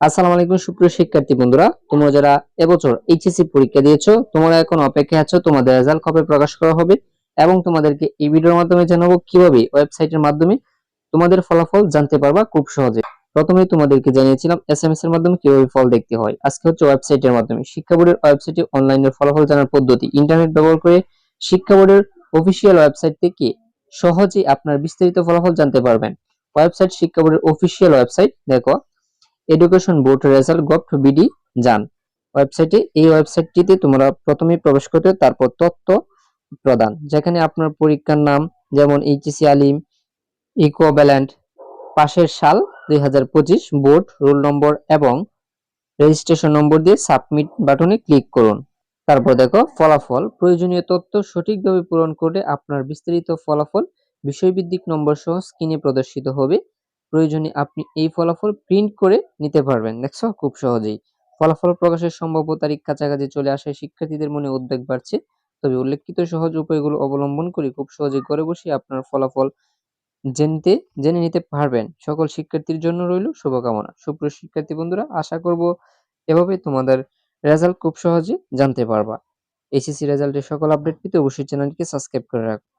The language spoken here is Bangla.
আসসালামু আলাইকুম, সুপ্রিয় শিক্ষার্থী বন্ধুরা। তোমরা যারা এবছর এইচএসসি পরীক্ষা দিয়েছ, তোমরা এখন অপেক্ষায় আছো, তোমাদের রেজাল্ট কবে প্রকাশ করা হবে এবং তোমাদেরকে এই ভিডিওর মাধ্যমে জানাব কীভাবে ওয়েবসাইটের মাধ্যমে তোমাদের ফলাফল জানতে পারবা খুব সহজে। প্রথমে তোমাদেরকে জানিয়েছিলাম এসএমএস এর মাধ্যমে কীভাবে ফল দেখতে হয়। আজকে হচ্ছে ওয়েবসাইটের মাধ্যমে। শিক্ষা বোর্ডের ওয়েবসাইটে অনলাইনের ফলাফল জানার পদ্ধতি। ইন্টারনেট ব্যবহার করে শিক্ষা বোর্ডের অফিসিয়াল ওয়েবসাইট থেকে সহজেই আপনার বিস্তারিত ফলাফল জানতে পারবেন। ওয়েবসাইট শিক্ষা বোর্ডের অফিসিয়াল ওয়েবসাইট দেখো education board result gov BD যান ওয়েবসাইটে এই ওয়েবসাইটটিতে তোমরা প্রথমে প্রবেশ করতে তারপর তথ্য প্রদান। যেখানে আপনার পরীক্ষার নাম, যেমন এইচএসসি আলিম ইকোব্যালেন্ট পাশের সাল দুই হাজার পঁচিশ বোর্ড রোল নম্বর এবং রেজিস্ট্রেশন নম্বর দিয়ে সাবমিট বাটনে ক্লিক করুন। তারপর দেখো, ফলাফল। প্রয়োজনীয় তথ্য সঠিকভাবে পূরণ করলে আপনার বিস্তারিত ফলাফল, বিষয়ভিত্তিক নম্বর সহ স্ক্রিনে প্রদর্শিত হবে। প্রয়োজনে আপনি এই ফলাফল প্রিন্ট করে নিতে পারবেন। দেখছ? খুব সহজেই। ফলাফল প্রকাশের সম্ভাব্য তারিখ কাছাকাছি চলে আসায় শিক্ষার্থীদের মনে উদ্বেগ বাড়ছে। তবে উল্লেখিত সহজ উপায়গুলো অবলম্বন করে খুব সহজে ঘরে বসে আপনার ফলাফল জেনতে, জেনে নিতে পারবেন। সকল শিক্ষার্থীর জন্য রইল শুভকামনা। সুপ্রিয় শিক্ষার্থী বন্ধুরা, আশা করব এভাবে তোমাদের রেজাল্ট খুব সহজে জানতে পারবা। এইচএসসি রেজাল্টের সকল আপডেট পেতে অবশ্যই চ্যানেলটিকে সাবস্ক্রাইব করে রাখো।